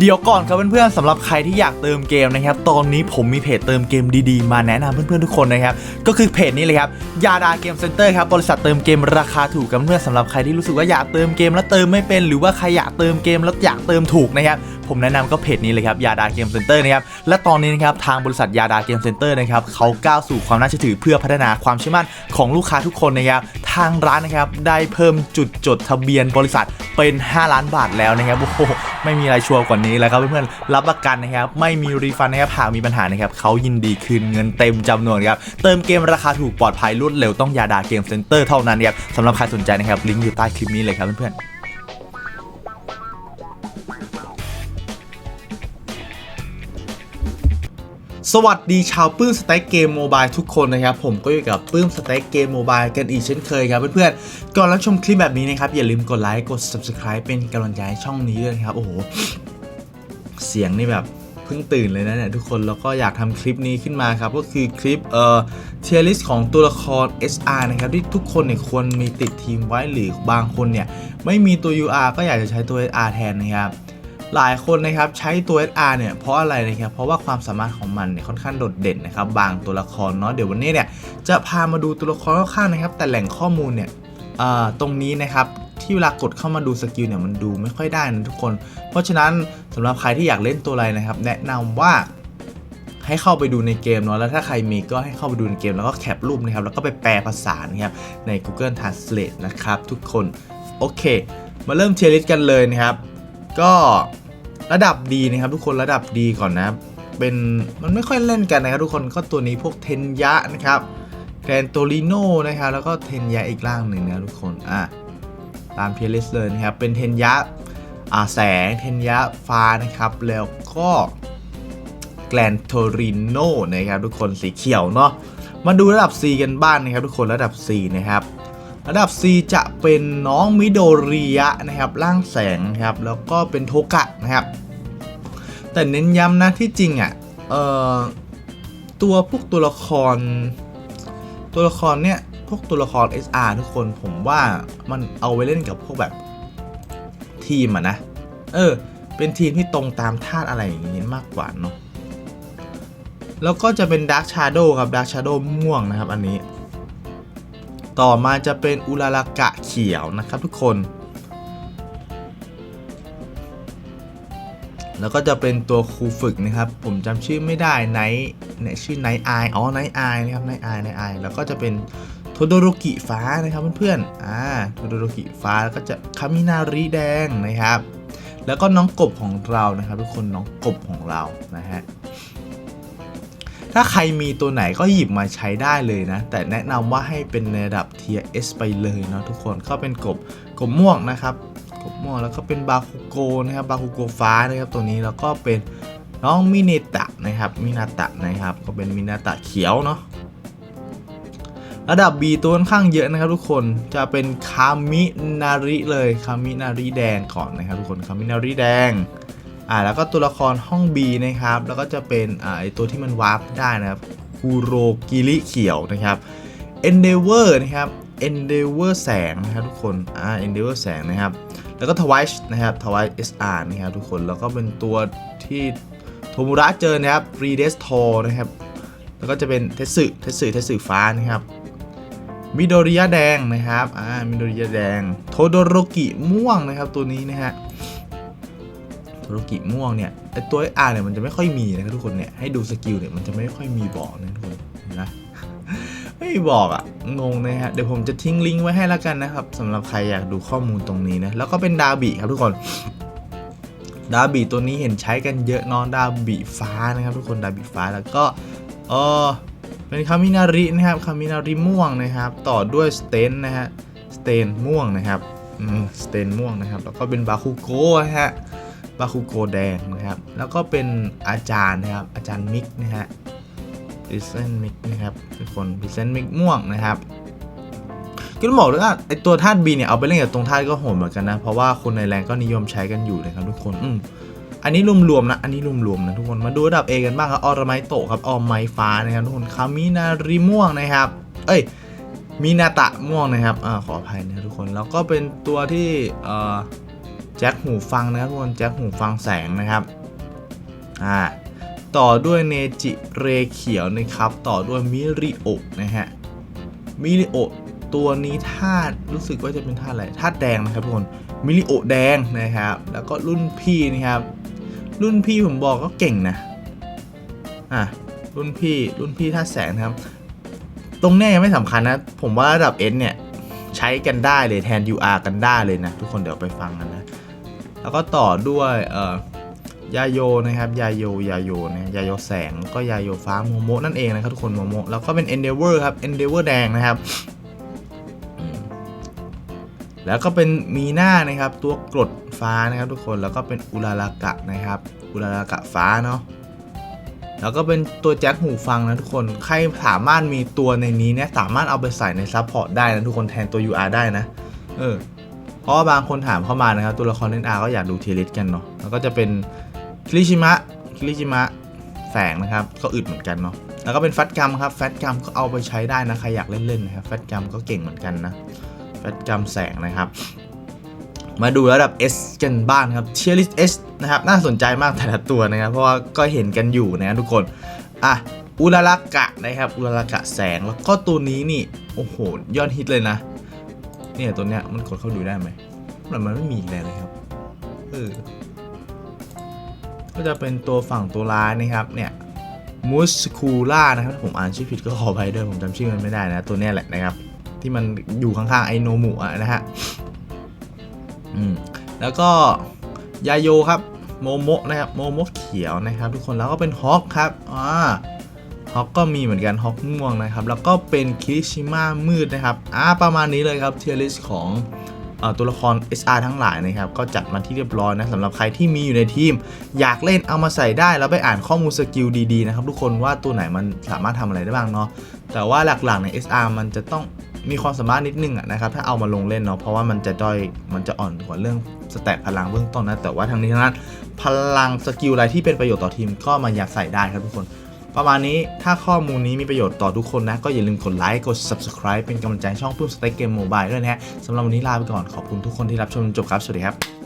เดี๋ยวก่อนครับเพื่อนๆสำหรับใครที่อยากเติมเกมนะครับตอนนี้ผมมีเพจเติมเกมดีๆ มาแนะนำเพื่อนๆทุกคนนะครับก็คือเพจนี้เลยครับยาดาเกมเซ็นเตอร์ครับบริษัทเติมเกมราคาถูกกับเพื่อนๆสำหรับใครที่รู้สึกว่าอยากเติมเกมแล้วเติมไม่เป็น หรือว่าใครอยากเติมเกมแล้วอยากเติมถูกนะครับ ผมแนะนำก็เพจนี้เลยครับยาดาเกมเซ็นเตอร์นะครับและตอนนี้นะครับทางบริษัทยาดาเกมเซ็นเตอร์นะครับเขาก้าวสู่ความน่าเชื่อถือเพื่อพัฒนาความเชื่อมั่นของลูกค้าทุกคนนะครับทางร้านนะครับได้เพิ่มจุดจดทะเบียนบริษัทเป็น 5 ล้านบาทแล้วนะครับโอ้โหไม่มีอะไรชัวร์กว่านี้แล้วครับเพื่อนๆรับประกันนะครับไม่มีรีฟันนะครับหากมีปัญหานะครับเขายินดีคืนเงินเต็มจำนวนครับเติมเกมราคาถูกปลอดภัยรวดเร็วต้องยาดาเกมเซ็นเตอร์เท่านั้นครับสำหรับใครสนใจนะครับลิงก์อยู่ใต้คลิปนี้เลยครับเพื่อนๆ สวัสดีชาวปื้มสเต็กเกมโมบายทุกคนนะครับ ผมก็อยู่กับปื้มสเต็กเกมโมบายกันอีกเช่นเคยครับเพื่อนๆ ก่อนรับชมคลิปแบบนี้นะครับ อย่าลืมกดไลค์กด Subscribe เป็นกำลังใจให้ช่องนี้ด้วยนะครับ โอ้โห เสียงนี่แบบเพิ่งตื่นเลยนะเนี่ยทุกคนแล้วก็อยากทำคลิปนี้ขึ้นมาครับ ก็คือคลิปเอ่อเทียริสของตัวละคร SR นะครับที่ทุกคนเนี่ยควรมีติดทีมไว้หรือบางคนเนี่ยไม่มีตัว UR ก็อยากจะใช้ตัว SR แทนนะครับ หลายคนนะครับใช้ตัว SR เนี่ยเพราะอะไรนะครับเพราะว่าความสามารถของมันเนี่ยค่อนข้างโดดเด่นนะครับบางตัวละครเนาะเดี๋ยววันนี้เนี่ยจะพามาดูตัวละครคร่าวๆนะครับแต่แหล่งข้อมูลเนี่ยตรงนี้นะครับที่เวลากดเข้ามาดูสกิลเนี่ยมันดูไม่ค่อยได้นะทุกคน เพราะฉะนั้นสำหรับใครที่อยากเล่นตัวอะไรนะครับ แนะนำว่าให้เข้าไปดูในเกมเนาะแล้วถ้าใครมีก็ให้เข้าไปดูในเกมแล้วก็แคปรูปนะครับแล้วก็ไปแปลภาษานะครับใน Google Translate นะครับ ทุกคนโอเค มาเริ่มเชียร์ลิสกันเลยนะครับ ก็ ระดับดีนะครับ ทุกคนระดับดีก่อนนะเป็นมันไม่ค่อยเล่นกันนะครับทุกคนก็ตัวนี้พวกเทนยะนะครับแกรนโตลิโนนะครับแล้วก็เทนยะอีกร่างหนึ่งนะทุกคนอะตามเพียร์ลิสเลยนะครับเป็นเทนยะอ่าแสงเทนยะฟ้านะครับ แล้วก็แกรนโทริโนนะครับทุกคนสีเขียวเนาะมาดูระดับ C กันบ้างนะครับ ทุกคนระดับ C นะครับ ระดับ C จะเป็นน้องมิโดริยะนะครับร่างแสงครับแล้วก็เป็นโทกะนะครับ แต่เน้นย้ำนะที่จริงอะ่ะเอ่อตัวพวกตัวละคร ตัวละครเนี่ยพวกตัวละคร SR ทุกคนผมว่ามันเอาไว้เล่นกับพวกแบบทีมอะนะ เออ เป็นทีมที่ตรงตามธาตุอะไรอย่างนี้มากกว่าเนาะแล้วก็จะเป็น Dark Shadow ครับ Dark Shadow ม่วงนะครับอันนี้ ต่อมาจะเป็นอุลารากะเขียวนะครับทุกคน แล้วก็จะเป็นตัวครูฝึกนะครับ ผมจำชื่อไม่ได้ไนท์เนี่ยชื่อไนท์ไออ๋อไนท์ไอนะครับไนท์ไอไนท์ไอแล้วก็จะเป็นโทโดโรกิฟ้านะครับเพื่อนๆอ่าโทโดโรกิฟ้าแล้วก็จะคามินาริแดงนะครับ แล้วก็น้องกบของเรานะครับ ทุกคนน้องกบของเรานะฮะ ถ้าใครมีตัวไหนก็หยิบมาใช้ได้เลยนะ แต่แนะนำว่าให้เป็นในระดับ Tier S ไปเลยเนาะทุกคนก็เป็นกบกบม่วงนะครับกบม่วงแล้วก็เป็นบาคุโกนะครับบาคุโกฟ้านะครับตัวนี้แล้วก็เป็นน้องมิเนตะนะครับมินาตะนะครับ ก็เป็นมินาตะเขียวเนาะระดับ B ตัวค่อนข้างเยอะนะครับทุกคนจะเป็นคามินาริเลยคามินาริแดงก่อนนะครับทุกคนคามินาริแดง อ่าแล้วก็ตัวละครห้อง B นะครับ แล้วก็จะเป็นอ่าไอตัวที่มันวาร์ปได้นะครับคูโรกิริเขียวนะครับ Endeavor นะครับ Endeavor แสงนะครับทุกคนอ่า Endeavor แสงนะครับ แล้วก็ Twice นะครับ Twice SR นะครับทุกคนแล้วก็เป็นตัวที่โทมุระเจอนะครับ r e d e s t o r นะครับ แล้วก็จะเป็นเทสึเทสึเทสึฟ้านะครับมิโดริยะแดงนะครับ อ่า มิโดริยะแดง โทโดโรกิม่วงนะครับตัวนี้นะฮะ โทโรกิม่วงเนี่ยไอตัวอ่านเนี่ยมันจะไม่ค่อยมีนะครับทุกคนเนี่ยให้ดูสกิลเนี่ยมันจะไม่ค่อยมีบอกนะทุกคนนะไม่บอกอะงงนะฮะเดี๋ยวผมจะทิ้งลิงก์ไว้ให้แล้วกันนะครับสำหรับใครอยากดูข้อมูลตรงนี้นะแล้วก็เป็นดาบิครับทุกคนดาบิตัวนี้เห็นใช้กันเยอะเนอนดาบิฟ้านะครับ ทุกคนดาบิฟ้าแล้วก็เออเป็นคามินารินะครับคามินาริม่วงนะครับ ต่อด้วยสเตนนะฮะสเตนม่วงนะครับอืมสเตนม่วงนะครับ แล้วก็เป็นบาคุโกะนะฮะ บาคุโกแดงนะครับ แล้วก็เป็นอาจารย์นะครับ อาจารย์มิกนะฮะพิเซนมิกนะครับทุกคนพิเซนมิกม่วงนะครับก็ต้องบอกเลยว่าไอตัวธาตุบีเนี่ยเอาไปเล่นกับตรงธาตุก็โหดเหมือนกันนะ เพราะว่าคนในแรงก็นิยมใช้กันอยู่นะครับทุกคนอืมอันนี้รวมๆนะ อันนี้รวมๆนะทุกคน มาดูระดับ A กันบ้างครับ ออร์ไมโตครับ ออมไมฟ้านะครับทุกคน คามินาริม่วงนะครับ เอ้ย มินาตะม่วงนะครับ อ่า ขออภัยนะทุกคน แล้วก็เป็นตัวที่ เอ่อ แจ็คหูฟังนะครับทุกคนแจ็คหูฟังแสงนะครับอ่าต่อด้วยเนจิเรเขียวนะครับ ต่อด้วยมิริโอนะฮะมิริโอตัวนี้ธาตุรู้สึกว่าจะเป็นธาตุอะไรธาตุแดงนะครับทุกคนมิริโอแดงนะครับ แล้วก็รุ่นพี่นะครับ รุ่นพี่ผมบอกก็เก่งนะอะรุ่นพี่รุ่นพี่ธาตุแสงนะครับ ตรงเนี้ยยังไม่สำคัญนะ ผมว่าระดับ S เนี่ย ใช้กันได้เลยแทน UR กันได้เลยนะ ทุกคนเดี๋ยวไปฟังกันนะ แล้วก็ต่อด้วยเอ่อยาโยนะครับยาโยยาโยนะยาโยแสงก็ยาโยฟ้าโมโมนั่นเองนะครับทุกคนโมโมแล้วก็เป็น Endeavor ครับ Endeavor แดงนะครับ แล้วก็เป็นมีหน้านะครับตัวกรดฟ้านะครับทุกคนแล้วก็เป็นอุลารากะนะครับอุลารากะฟ้าเนาะแล้วก็เป็นตัวแจ็คหูฟังนะทุกคนใครสามารถมีตัวในนี้เนี่ยสามารถเอาไปใส่ในซัพพอร์ตได้นะทุกคนแทนตัว UR ได้นะเออ ราะว่าบางคนถามเข้ามานะครับ ตัวละคร NR ก็อยากดูเทลิสกันเนาะแล้วก็จะเป็นคิริชิมะคิริชิมะแฝงนะครับ ก็อึดเหมือนกันเนาะแล้วก็เป็นแฟตกัมครับแฟตกัมก็เอาไปใช้ได้นะใครอยากเล่นๆนะครับแฟตกัมก็เก่งเหมือนกันนะแฟตกัมแสงนะครับมาดูระดับ S กันบ้างครับเชียร์ลิสนะครับน่าสนใจมากแต่ละตัวนะครับ เพราะว่าก็เห็นกันอยู่นะทุกคนอะอุลารากะนะครับอุลารากะแสงแล้วก็ตัวนี้นี่โอ้โหยอดฮิตเลยนะ เนี่ยตัวเนี้ยมันกดเข้าดูได้ไหมมันมันไม่มีอีกแล้วเลยครับเออก็จะเป็นตัวฝั่งตัวร้ายนะครับเนี่ยมูสคูล่านะครับผมอ่านชื่อผิดก็ขอไปด้วยผมจำชื่อมันไม่ได้นะตัวเนี้ยแหละนะครับ ที่มันอยู่ข้างๆไอโนมุอะนะฮะอืมแล้วก็ยาโยครับโมโมะนะครับโมโมะเขียวนะครับ ทุกคนแล้วก็เป็นฮอกครับอ่า ฮอกก็มีเหมือนกันฮอกม่วงนะครับ แล้วก็เป็นคิริชิมะมืดนะครับอ่าประมาณนี้เลยครับเทียริสของอตัวละคร SR ทั้งหลายนะครับ ก็จัดมาที่เรียบร้อยนะสำหรับใครที่มีอยู่ในทีม อยากเล่นเอามาใส่ได้แล้วไปอ่านข้อมูลสกิลดีๆนะครับทุกคนว่าตัวไหนมันสามารถทำอะไรได้บ้างเนาะแต่ว่าหลักๆใน SR มันจะต้องมีความสามารถนิดนึงอะนะครับถ้าเอามาลงเล่นเนาะเพราะว่ามันจะด้อยมันจะอ่อนกว่าเรื่องสแตทพลังเบื้องต้นนะแต่ว่าทางนี้ทั้งนั้นพลังสกิลอะไรที่เป็นประโยชน์ต่อทีมก็มาอยากใส่ได้ครับทุกคน ประมาณนี้ถ้าข้อมูลนี้มีประโยชน์ต่อทุกคนนะ ก็อย่าลืมกดไลค์กด subscribe เป็นกำลังใจช่องปื้มสเต็กเกมโมบายด้วยนะฮะสำหรับวันนี้ลาไปก่อนขอบคุณทุกคนที่รับชมจนจบครับ สวัสดีครับ